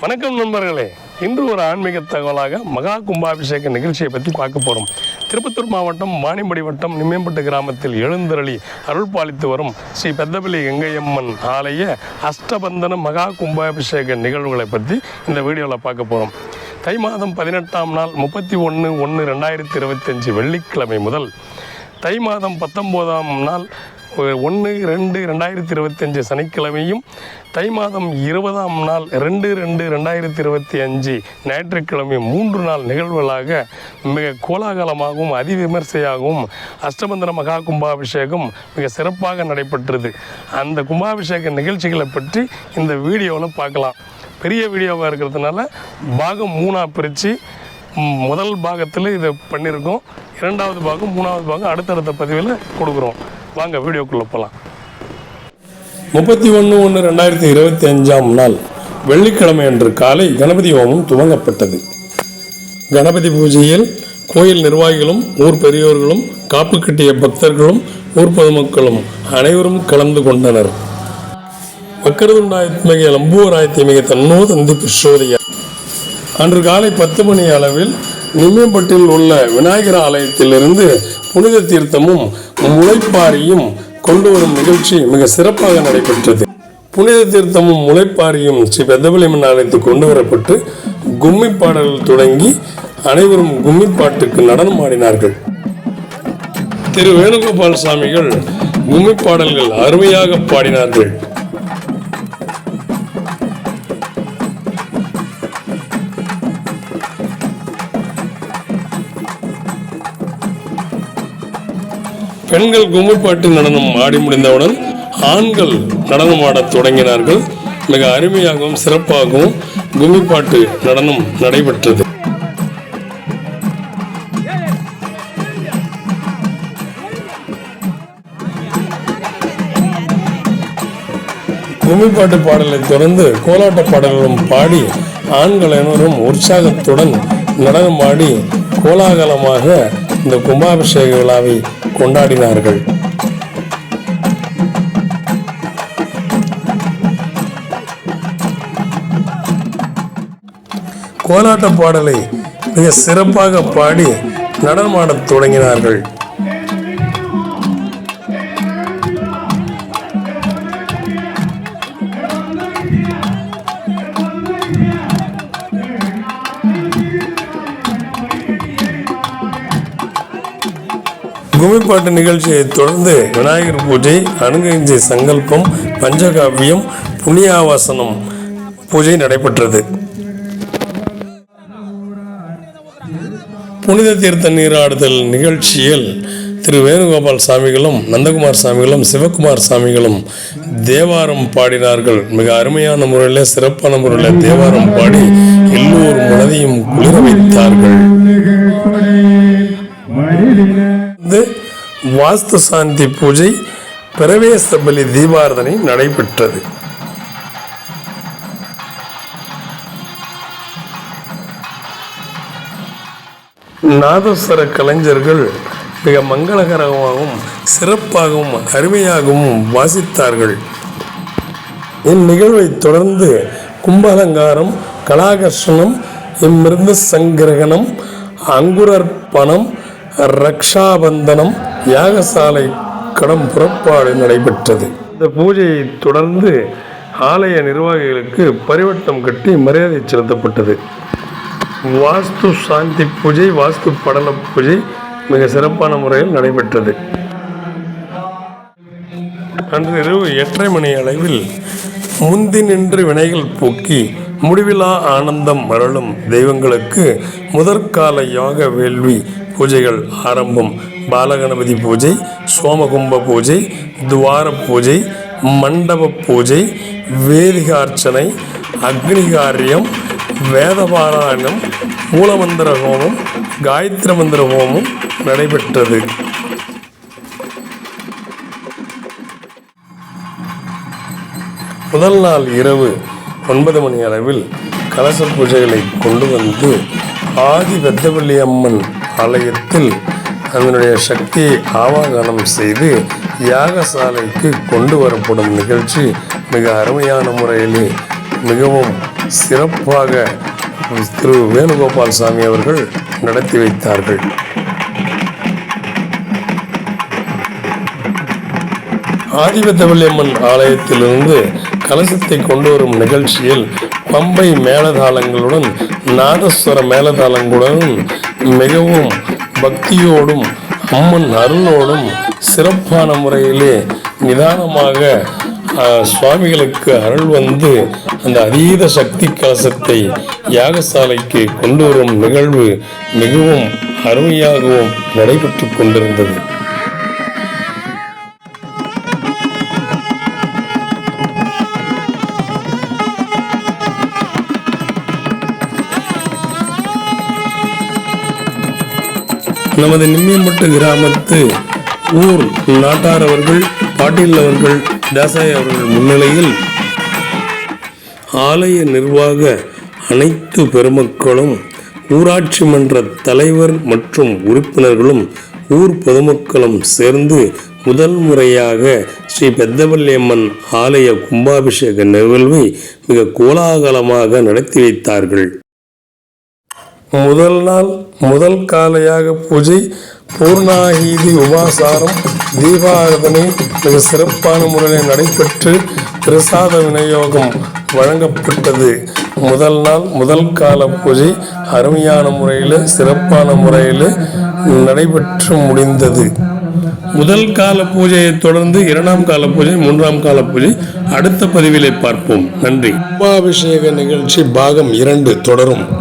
வணக்கம் நண்பர்களே. இன்று ஒரு ஆன்மீக தகவலாக மகா கும்பாபிஷேக நிகழ்ச்சியை பற்றி பார்க்க போகிறோம் திருப்பத்தூர் மாவட்டம் வாணியம்படி வட்டம் நிம்மேம்பட்டு கிராமத்தில் எழுந்தருளி அருள் பாலித்து வரும் ஸ்ரீ பெத்தபள்ளி கங்கையம்மன் ஆலய அஷ்டபந்தன மகா கும்பாபிஷேக நிகழ்வுகளை பற்றி இந்த வீடியோவில் பார்க்க போகிறோம் தை மாதம் பதினெட்டாம் நாள் முப்பத்தி ஒன்று ஒன்று ரெண்டாயிரத்தி இருபத்தஞ்சி வெள்ளிக்கிழமை முதல் தை மாதம் பத்தொம்போதாம் நாள் ஒன்று ரெண்டு ரெண்டாயிரத்தி இருபத்தஞ்சு சனிக்கிழமையும் தை மாதம் இருபதாம் நாள் ரெண்டு ரெண்டு ரெண்டாயிரத்தி இருபத்தி அஞ்சு ஞாயிற்றுக்கிழமை மூன்று நாள் நிகழ்வுகளாக மிக கோலாகலமாகவும் அதிவிமர்சையாகவும் அஷ்டபந்தன மகா கும்பாபிஷேகம் மிக சிறப்பாக நடைபெற்றது. அந்த கும்பாபிஷேக நிகழ்ச்சிகளை பற்றி இந்த வீடியோவில் பார்க்கலாம். பெரிய வீடியோவாக இருக்கிறதுனால பாகம் மூணாக பிரித்து முதல் பாகத்தில் இதை பண்ணியிருக்கோம் இரண்டாவது பாகம் மூணாவது பாகம் அடுத்தடுத்த பதிவில் கொடுக்குறோம். வாங்க வீடியோக்குள்ளே போகலாம் முப்பத்தி ஒன்று ஒன்று ரெண்டாயிரத்தி இருபத்தி அஞ்சாம் நாள் வெள்ளிக்கிழமை அன்று காலை கணபதி ஹோமம் துவங்கப்பட்டது. கணபதி பூஜையில் கோயில் நிர்வாகிகளும் ஊர் பெரியோர்களும் காப்பு கட்டிய பக்தர்களும் ஊர் பொதுமக்களும் அனைவரும் கலந்து கொண்டனர். வக்கரதுண்டாயத்மிக லம்பூராயத்திமிக தன்னோ தந்தி பிரசோதிய அன்று காலை பத்து மணி அளவில் நிம்மியம்பட்டில் உள்ள விநாயகர் ஆலயத்திலிருந்து புனித தீர்த்தமும் முளைப்பாரியும் கொண்டு வரும் நிகழ்ச்சி மிக சிறப்பாக நடைபெற்றது. புனித தீர்த்தமும் முளைப்பாரியும் ஸ்ரீ பெத்தபலிமன் ஆலயத்துக்கு கொண்டு வரப்பட்டு கும்மி பாடல்கள் தொடங்கி அனைவரும் கும்மி பாட்டுக்கு நடனம் ஆடினார்கள். திரு வேணுகோபால் சுவாமிகள் கும்மி பாடல்கள் அருமையாக பாடினார்கள். பெண்கள் கும்மிப்பாட்டு நடனம் ஆடி முடிந்தவுடன் ஆண்கள் நடனம் ஆடத் தொடங்கினார்கள். மிக அருமையாகவும் சிறப்பாகவும் கும்மிப்பாட்டு நடனம் நடைபெற்றது. கும்மிப்பாட்டு பாடலை தொடர்ந்து கோலாட்ட பாடல்களும் பாடி ஆண்கள் அனைவரும் உற்சாகத்துடன் நடனமாடி கோலாகலமாக இந்த கும்பாபிஷேக விழாவை கொண்டாடினார்கள். கோலாட்ட பாடலை மிக சிறப்பாக பாடி நடனமாடத் தொடங்கினார்கள். கும்மிப்பாட்டு நிகழ்ச்சியை தொடர்ந்து விநாயகர் பூஜை அணுகஞ்சி சங்கல்பம் பஞ்சகாவியம் புண்ணியாவாசனம் பூஜை நடைபெற்றது. புனித தீர்த்த நீராடுதல் நிகழ்ச்சியில் திரு வேணுகோபால் சாமிகளும் நந்தகுமார் சாமிகளும் சிவகுமார் சாமிகளும் தேவாரம் பாடினார்கள். மிக அருமையான முறையில் சிறப்பான முறையில் தேவாரம் பாடி எல்லோரும் மனதையும் குளிர வைத்தார்கள். வந்து வாஸ்து சாந்தி பூஜை பிரவேச பலி தீபாரதனை நடைபெற்றது. நாதஸ்வர கலைஞர்கள் மிக மங்களகரமாகவும் சிறப்பாகவும் அருமையாகவும் வாசித்தார்கள். இந்நிகழ்வை தொடர்ந்து கும்பாலங்காரம் கலாகர்ஷணம் இம்மிருந்த சங்கிரகணம் அங்குரர்ப்பணம் ரக்ஷாபந்தனம் யாகசாலை கடம் புறப்பாடு நடைபெற்றது. இந்த பூஜையை தொடர்ந்து ஆலய நிர்வாகிகளுக்கு பரிவட்டம் கட்டி மரியாதை செலுத்தப்பட்டது. வாஸ்து சாந்தி பூஜை வாஸ்து படல பூஜை மிக சிறப்பான முறையில் நடைபெற்றது. அன்று இரவு எட்டரை மணி அளவில் முந்தி நின்று வினைகள் போக்கி முடிவிலா ஆனந்தம் மரளும் தெய்வங்களுக்கு முதற்கால யோக வேள்வி பூஜைகள் ஆரம்பம். பாலகணபதி பூஜை சோமகும்ப பூஜை துவார பூஜை மண்டப பூஜை வேதிகார்ச்சனை அக்னிகாரியம் வேதபாராயணம் மூலமந்திர ஹோமம் காயத்ரி மந்திர ஹோமம் நடைபெற்றது. முதல் நாள் இரவு ஒன்பது மணி அளவில் கலச பூஜைகளை கொண்டு வந்து ஆதி பெத்தவள்ளி அம்மன் ஆலயத்தில் அதனுடைய சக்தியை ஆவாகனம் செய்து யாகசாலைக்கு கொண்டு வரப்படும் நிகழ்ச்சி மிக அருமையான முறையிலே மிகவும் சிறப்பாக திரு வேணுகோபால் சாமி அவர்கள் நடத்தி வைத்தார்கள். ஆதிபத்தவல்லியம்மன் ஆலயத்திலிருந்து கலசத்தை கொண்டு வரும் நிகழ்ச்சியில் பம்பை மேலதாளங்களுடன் நாதஸ்வர மேலதாளங்களுடனும் மிகவும் பக்தியோடும் அம்மன் அருளோடும் சிறப்பான முறையிலே நிதானமாக சுவாமிகளுக்கு அருள் வந்து அந்த அதீத சக்தி கலசத்தை யாகசாலைக்கு கொண்டு வரும் நிகழ்வு மிகவும் அருமையாகவும் நடைபெற்று கொண்டிருந்தது. நமது நிம்மியம்பட்டு கிராமத்து ஊர் நாட்டார் அவர்கள் பாட்டீல் அவர்கள் தாசாய் அவர்கள் முன்னிலையில் ஆலய நிர்வாக அனைத்து பெருமக்களும் ஊராட்சி மன்ற தலைவர் மற்றும் உறுப்பினர்களும் ஊர் பொதுமக்களும் சேர்ந்து முதல் முறையாக ஸ்ரீ பெத்தவல்லியம்மன் ஆலய கும்பாபிஷேக நிகழ்வை மிக கோலாகலமாக நடத்தி வைத்தார்கள். முதல் நாள் முதல் காலையாக பூஜை பூர்ணாகீதி உபாசாரம் தீபாராதனை மிக சிறப்பான முறையில் நடைபெற்று பிரசாத விநியோகம் வழங்கப்பட்டது. முதல் நாள் முதல் கால பூஜை அருமையான முறையில் சிறப்பான முறையில் நடைபெற்று முடிந்தது. முதல் கால பூஜையை தொடர்ந்து இரண்டாம் கால பூஜை மூன்றாம் கால பூஜை அடுத்த பதிவிலே பார்ப்போம். நன்றி. உபாபிஷேக நிகழ்ச்சி பாகம் இரண்டு தொடரும்.